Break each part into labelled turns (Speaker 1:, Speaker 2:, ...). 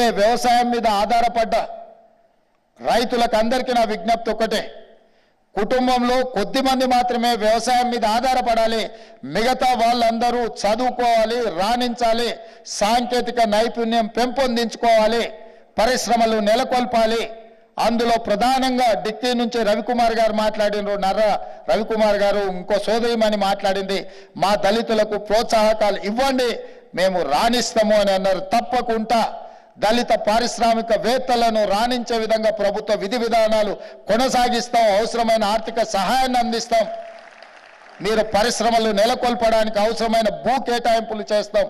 Speaker 1: అందుకే వ్యవసాయం మీద ఆధారపడ్డ రైతులకు అందరికీ నా విజ్ఞప్తి ఒకటే కుటుంబంలో కొద్దిమంది మాత్రమే వ్యవసాయం మీద ఆధారపడాలి. మిగతా వాళ్ళందరూ చదువుకోవాలి రాణించాలి సాంకేతిక నైపుణ్యం పెంపొందించుకోవాలి పరిశ్రమలు నెలకొల్పాలి. అందులో ప్రధానంగా డిక్కీ నుంచి రవికుమార్ గారు మాట్లాడినారు. నర్ర రవికుమార్ గారు ఇంకో సోదరిమని మాట్లాడింది. మా దళితులకు ప్రోత్సాహకాలు ఇవ్వండి మేము రాణిస్తాము అని అన్నారు. తప్పకుండా దళిత పారిశ్రామికవేత్తలను రాణించే విధంగా ప్రభుత్వ విధి విధానాలు కొనసాగిస్తాం. అవసరమైన ఆర్థిక సహాయాన్ని అందిస్తాం. మీరు పరిశ్రమలు నెలకొల్పడానికి అవసరమైన భూ కేటాయింపులు చేస్తాం.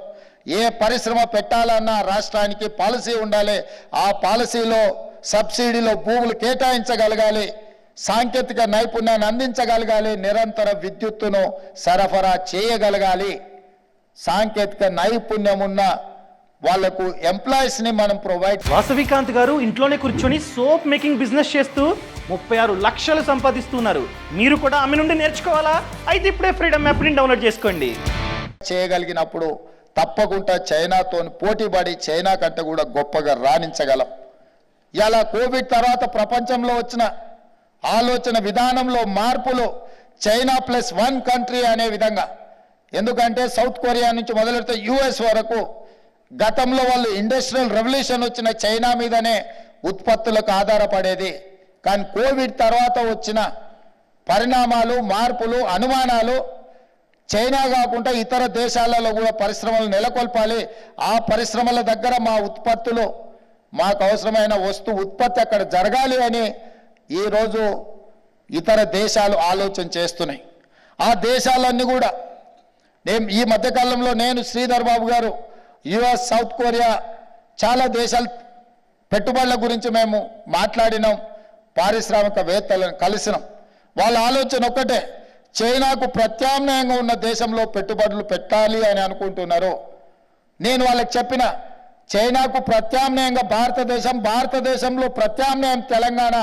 Speaker 1: ఏ పరిశ్రమ పెట్టాలన్నా రాష్ట్రానికి పాలసీ ఉండాలి. ఆ పాలసీలో సబ్సిడీలో భూములు కేటాయించగలగాలి. సాంకేతిక నైపుణ్యాన్ని అందించగలగాలి. నిరంతర విద్యుత్తును సరఫరా చేయగలగాలి. సాంకేతిక నైపుణ్యం ఉన్న వాళ్ళకు ఎంప్లాయీస్ని మనం ప్రొవైడ్
Speaker 2: వాసవికాంత్ గారు ఇంట్లోనే కూర్చొని సోప్ మేకింగ్ బిజినెస్ చేస్తూ ముప్పై ఆరు లక్షలు సంపాదిస్తున్నారు. మీరు కూడా ఆమె నుండి నేర్చుకోవాలా? అయితే ఇప్పుడే ఫ్రీడమ్ యాప్ని డౌన్లోడ్ చేసుకోండి.
Speaker 1: చేయగలిగినప్పుడు తప్పకుండా చైనాతో పోటీపడి చైనా కంటే కూడా గొప్పగా రాణించగలం. ఇలా కోవిడ్ తర్వాత ప్రపంచంలో వచ్చిన ఆలోచన విధానంలో మార్పులు చైనా ప్లస్ వన్ కంట్రీ అనే విధంగా. ఎందుకంటే సౌత్ కొరియా నుంచి మొదలెడితే యుఎస్ వరకు గతంలో వాళ్ళు ఇండస్ట్రియల్ రెవల్యూషన్ వచ్చిన చైనా మీదనే ఉత్పత్తులకు ఆధారపడేది. కానీ కోవిడ్ తర్వాత వచ్చిన పరిణామాలు మార్పులు అనుమానాలు చైనా కాకుండా ఇతర దేశాలలో కూడా పరిశ్రమలు నెలకొల్పాలి. ఆ పరిశ్రమల దగ్గర మా ఉత్పత్తులు మాకు అవసరమైన వస్తు ఉత్పత్తి అక్కడ జరగాలి అని ఈరోజు ఇతర దేశాలు ఆలోచన చేస్తున్నాయి. ఆ దేశాలన్నీ కూడా నేను ఈ మధ్యకాలంలో నేను శ్రీధర్ బాబు గారు యుఎస్ సౌత్ కొరియా చాలా దేశాలు పెట్టుబడుల గురించి మేము మాట్లాడినాం పారిశ్రామికవేత్తలను కలిసినాం. వాళ్ళ ఆలోచన ఒక్కటే చైనాకు ప్రత్యామ్నాయంగా ఉన్న దేశంలో పెట్టుబడులు పెట్టాలి అని అనుకుంటున్నారు. నేను వాళ్ళకి చెప్పిన చైనాకు ప్రత్యామ్నాయంగా భారతదేశం భారతదేశంలో ప్రత్యామ్నాయం Telangana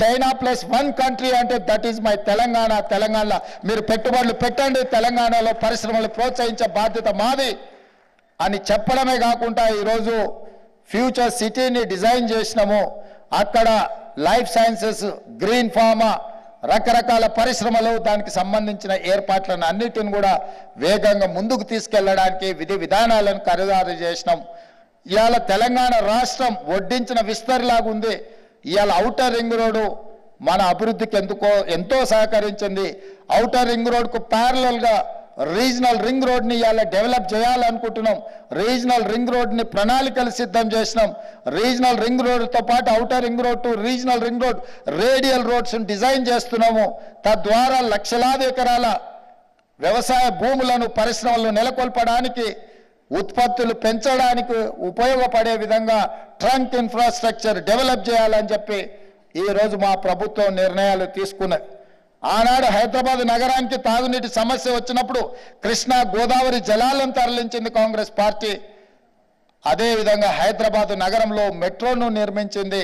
Speaker 1: China plus one country అంటే దట్ ఈజ్ మై తెలంగాణ తెలంగాణలో మీరు పెట్టుబడులు పెట్టండి తెలంగాణలో పరిశ్రమలు ప్రోత్సహించే బాధ్యత మాది. అని చెప్పడమే కాకుండా ఈరోజు ఫ్యూచర్ సిటీని డిజైన్ చేసినాము. అక్కడ లైఫ్ సైన్సెస్ గ్రీన్ ఫార్మా రకరకాల పరిశ్రమలు దానికి సంబంధించిన ఏర్పాట్లను అన్నిటిని కూడా వేగంగా ముందుకు తీసుకెళ్ళడానికి విధి విధానాలను ఖరీదారు చేసినాం. ఇవాళ తెలంగాణ రాష్ట్రం వడ్డించిన విస్తరిలాగా ఉంది. ఇవాళ ఔటర్ రింగ్ రోడ్డు మన అభివృద్ధికి ఎందుకో ఎంతో సహకరించింది. ఔటర్ రింగ్ రోడ్కు ప్యారలల్గా రీజనల్ రింగ్ రోడ్ని ఇవాళ డెవలప్ చేయాలనుకుంటున్నాం. రీజనల్ రింగ్ రోడ్ని ప్రణాళికలు సిద్ధం చేసినాం. రీజనల్ రింగ్ రోడ్తో పాటు outer ring road to regional ring road radial రోడ్స్ని design చేస్తున్నాము. తద్వారా లక్షలాది ఎకరాల వ్యవసాయ భూములను పరిశ్రమలను నెలకొల్పడానికి ఉత్పత్తులు పెంచడానికి ఉపయోగపడే విధంగా ట్రంక్ ఇన్ఫ్రాస్ట్రక్చర్ డెవలప్ చేయాలని చెప్పి ఈరోజు మా ప్రభుత్వం నిర్ణయాలు తీసుకున్నది. ఆనాడు హైదరాబాద్ నగరానికి తాగునీటి సమస్య వచ్చినప్పుడు కృష్ణా గోదావరి జలాలను తరలించింది కాంగ్రెస్ పార్టీ. అదేవిధంగా హైదరాబాద్ నగరంలో మెట్రోను నిర్మించింది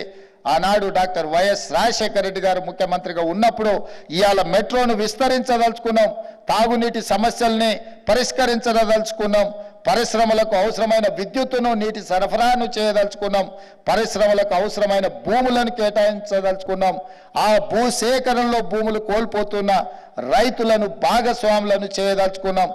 Speaker 1: ఆనాడు డాక్టర్ వైఎస్ రాజశేఖర రెడ్డి గారు ముఖ్యమంత్రిగా ఉన్నప్పుడు ఇవాళ మెట్రోను విస్తరించదలుచుకున్నాం తాగునీటి సమస్యల్ని పరిష్కరించదలుచుకున్నాం పరిశ్రమలకు అవసరమైన విద్యుత్తును నీటి సరఫరాను చేయదలుచుకున్నాం. పరిశ్రమలకు అవసరమైన భూములను కేటాయించదలుచుకున్నాం. ఆ భూసేకరణలో భూములు కోల్పోతున్న రైతులను భాగస్వాములను చేయదలుచుకున్నాం.